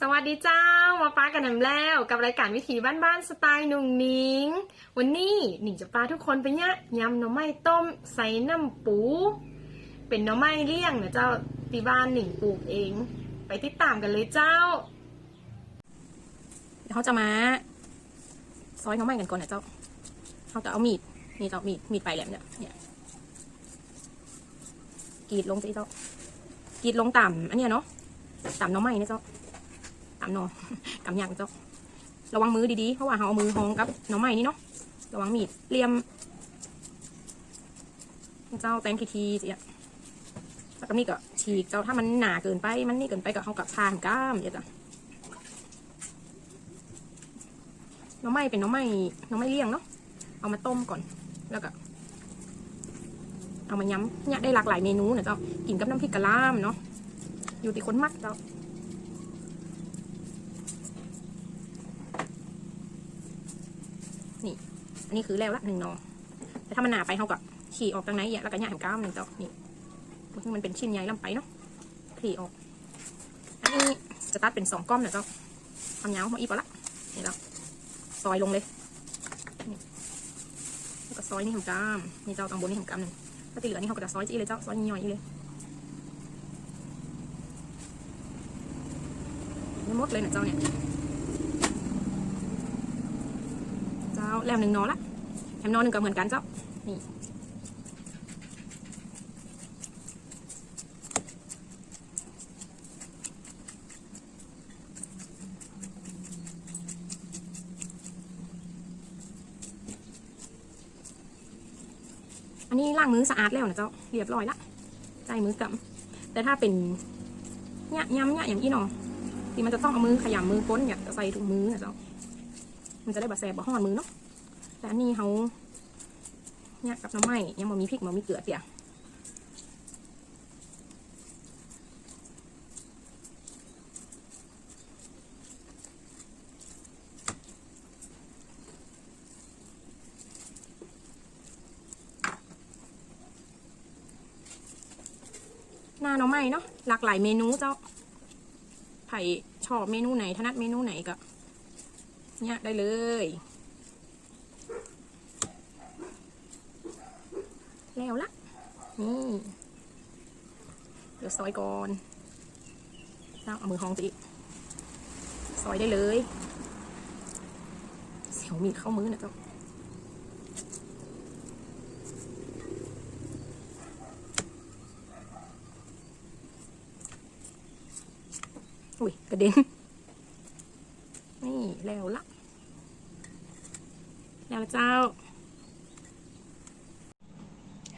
สวัสดีเจ้ามาป้ากันนำแล้วกับรายการวิถีบ้านๆสไตล์หนุ่งนิง วันนี้หนิงจะพาทุกคนไปเนี่ยยำหน่อไม้ต้มใส่น้ำปู เป็นหน่อไม้เลี่ยงนะเจ้าที่บ้านหนิงปลูกเอง ไปติดตามกันเลยเจ้า เดี๋ยวเขาจะมาซอยหน่อไม้กันก่อนนะเจ้าเขาจะเอามีดนี่เจ้ามีดมีดปลายแหลมเนี่ยเนี่ยกรีดลงสิเจ้ากรีดลงต่ำอันเนี้ยเนาะต่ำหน่อไม้นะเจ้าามนอกำยังเจ้าระวังมือดีๆ เพราะว่าเขาเอามือห้องกับหน่อไม้นี่เนาะ ระวังมีดเลี่ยม เจ้าแตงทีทีๆเจียแล้วก็นี่ก็ฉีกเจ้าถ้ามันหนาเกินไป มันนี่เกินไปก็เขากับทานก้ามเจียจ้ะหน่อไม้เป็นหน่อไม้หน่อไม้เลี้ยงเนาะ เอามาต้มก่อน แล้วก็ เอามาย้ำเนี่ยได้หลากหลายเมนูนะเจ้า กินกับน้ำพริกกะล่ามเนาะ อยู่ที่คนมักเจ้า อันนี้คือแล้วละหนึ่งนอแต่ถ้ามันหนาไปเขาก็ขี่ออกทางไหนอะแล้วก็ย่างก้ามหนึ่งเจ้านี่มันเป็นชิ้นใหญ่ลำไปเนาะขี่ออก อันนี้จะตัดเป็นสองก้อมนะเจ้าทำยาวมาอีกปะละนี่แล้วซอยลงเลยนี่แล้วก็ซอยนี่ของก้ามนี่เจ้าตรงบนนี่ของก้ามหนึ่งถ้าที่เหลือนี่เขาก็จะซอยจีเลยเจ้าซอยย่อยๆอีเลยไม่หมดเลยนะเจ้าเนี่ย เจ้า แล้วหนึ่งนอละแถมนอหนึ่งก็เหมือนกันเจ้า นี่ อันนี้ล้างมือสะอาดแล้วนะเจ้า เรียบร้อยละใส่มือกำแต่ถ้าเป็นเนี่ยยำเนี่ยอย่างที่หนอที่มันจะต้องเอามือขยำมือก้นอยากจะใส่ถุงมือนะเจ้า มันจะได้บะแสบบะห่อนมือเนาะ แต่อันนี้เขาเนี่ยกับน้ำไหม้ยังบ่มีพริกบ่มีเกลือเตี่ยหน้าน้ำไหม้เนาะหลากหลายเมนูเจ้าไผ่ชอบเมนูไหนถนัดเมนูไหนก็เนี่ยได้เลย แล้วละนี่ เดี๋ยวซอยก่อนเอามือห้องตีซอยได้เลยเสียวมีเข้ามือนะเจ้าอุ้ยกระเด็นแล้วละ แล้วเจ้า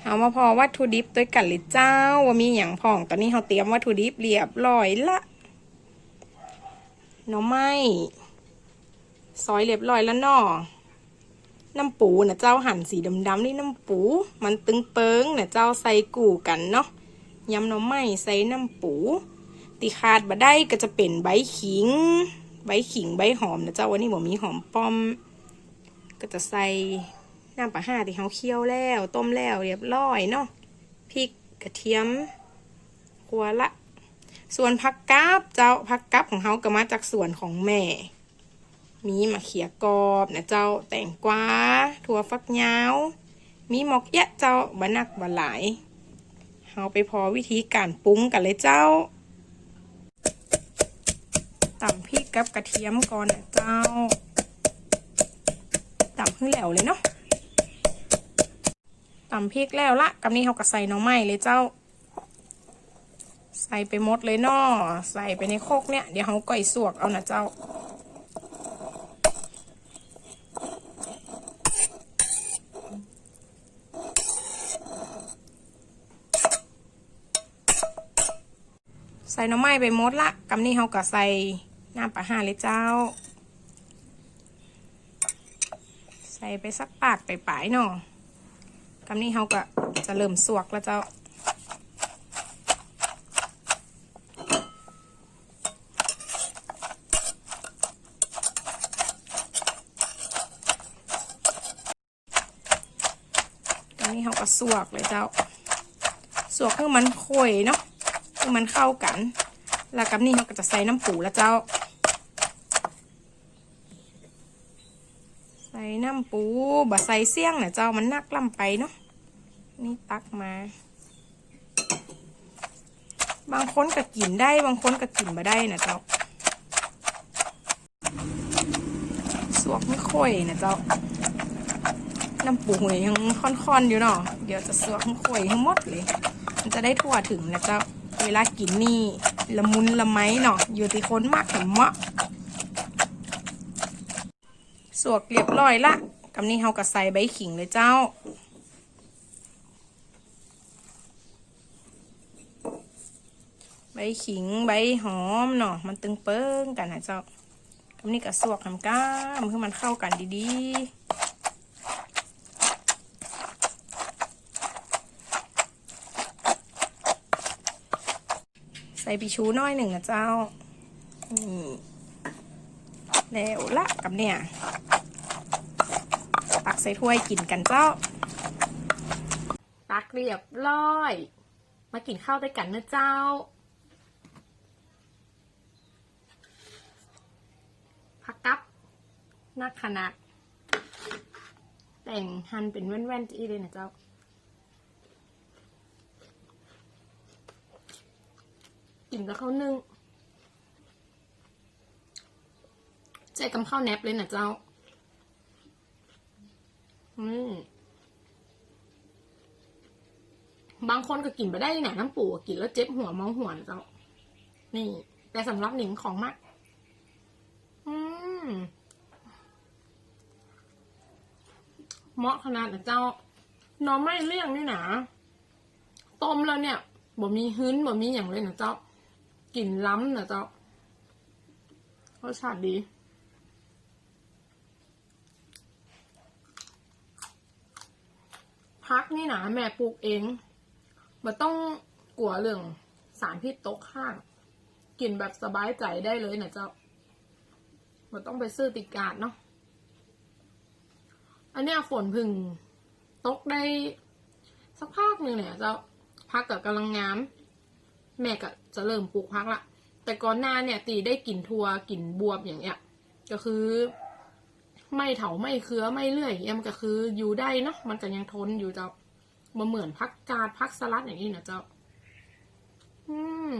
เอามาพอวัตถุดิบด้วยกันเลยเจ้าว่ามีอย่างพองตอนนี้เราเตรียมวัตถุดิบเรียบร้อยละหน่อไม้ซอยเรียบร้อยแล้วนาะน้ำปูนะเจ้าหั่นสีดำๆนี่น้ำปู มันตึงเปิงนะเจ้าใส่กู่กันเนาะยำหน่อไม้ใส่น้ำปูตีขาดบะได้ก็จะเป็นใบขิง ใบขิงใบหอมนะเจ้าวันนี้ผมมีหอมป้อม ก็จะใส่ น้ำปลาห่าที่เขาเคี่ยวแล้ว ต้มแล้วเรียบร้อยเนาะพริกกระเทียมขัวละ ส่วนผักกาบเจ้าผักกาบของเขาก็มาจากส่วนของแม่ มีมะเขียกรอบนะเจ้าแตงกวาถั่วฟักยาว มีหมกแยะเจ้าบะนักบะหลายเราไปพอวิธีการปรุงกันเลยเจ้าตำพริกกับกระเทียมก่อนนะเจ้าตำให้แล้วเลยเนาะ ตำพริกแล้วละกับนี้เขาก็ใส่หน้องไม้เลยเจ้า ใส่ไปหมดเลยนาะใส่ไปในโคกเนี่ยเดี๋ยวเขาก่อยสวกเอานะเจ้าใส่หน้องไม้ไปหมดละกับนี้เขาก็ใส่น้ำปลาห่าเลยเจ้า ใส่ไปสักปาดไปปลายเนาะ กำนี้เขาก็จะเริ่มสวกแล้วเจ้ากำนี้เขาก็สวกเลยเจ้า สวกเพื่อมันข่อยเนาะเพื่อมันเข้ากัน แล้วกำนี้เขาก็จะใส่น้ำปูแล้วเจ้า เส่ น้ำปูบะใส่เสี่ยงนะเจ้ามันนักล่ำไปเนาะนี่ตักมา บางคนก็กินได้บางคนก็กินมาได้นะเจ้าสวกไม่ค่อยนะเจ้าน้ำปูยังค่อนๆอยู่เนาะเดี๋ยวจะสวกไม่ค่อยทั้งหมดเลย มันจะได้ทั่วถึงนะเจ้าเวลากินนี่ละมุนละไมเนาะอยู่ที่คนมากถึงเหมาะ วกเรียบร้อยละกับนี้เฮาก็ใส่ใบขิงเลยเจ้า ใบขิงใบหอมเนาะมันตึงเปิ้งกันนะเจ้ากับนี้ก็สวกทำก้ามเพื่อมันเข้ากันดีๆใส่ปีชูน้อยหนึ่งนะเจ้านี่ แล้วละกับเนี่ย ตักใส่ถ้วยกินกันเจ้า ตักเรียบร้อย มากินข้าวด้วยกันนะเจ้า ผักกับนักขนาดแต่งหั่นเป็นแว่นๆจีเลยนะเจ้ากินกับข้าวนึ่ง ใจกำข้าวแนบเลยนะเจ้าอืมบางคนก็กินไปได้เนี่ยน้ำปูกินแล้วเจ็บหัวเมาหัวนะเจ้า นี่ แต่สำหรับหนิงของมาก อืมเหมาะขนาดนะเจ้าหน้องไม่เลี่ยงนี่นะต้มแล้วเนี่ยบ่มีหื้นบ่มีอย่างเลยนะเจ้า กลิ่นล้ำนะเจ้ารสชาติดี พักนี่นะแม่ปลูกเองมันต้องกลัวเรื่องสารพิษตกข้าง กินแบบสบายใจได้เลยนะเจ้ามันต้องไปซื้อติดกาดเนาะอันเนี้ยฝนพึ่งตกได้สักพักหนึ่งเนี่ยเจ้าพักกับกำลังงาม แม่ก็จะเริ่มปลูกพักละแต่ก่อนหน้าเนี่ยตีได้กลิ่นทัวกลิ่นบวบอย่างเงี้ยก็คือ ไม่เถาไม่เคือไม่เลื่อยย่างเงี้ยมันก็คืออยู่ได้เนาะมันก็ยังทนอยู่เจ้ามาเหมือนพักกาดพักสลัดอย่างนี้นะเจ้าอืม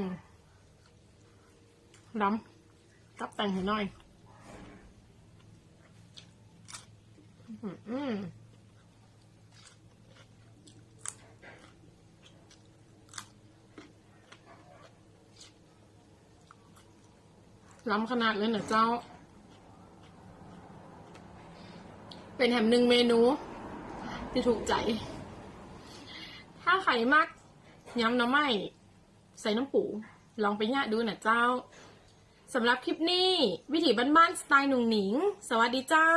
ล้ำกับแต่งให้หน่อยอืมอืมล้ำขนาดเลยนะเจ้า เป็นแถมหนึ่งเมนูที่ถูกใจ ถ้าใครมักย้ำน้ำไหม้ใส่น้ำปู ลองไปย่าดูนะเจ้าสำหรับคลิปนี้ วิถีบ้านๆสไตล์หนุ่งหนิง สวัสดีเจ้า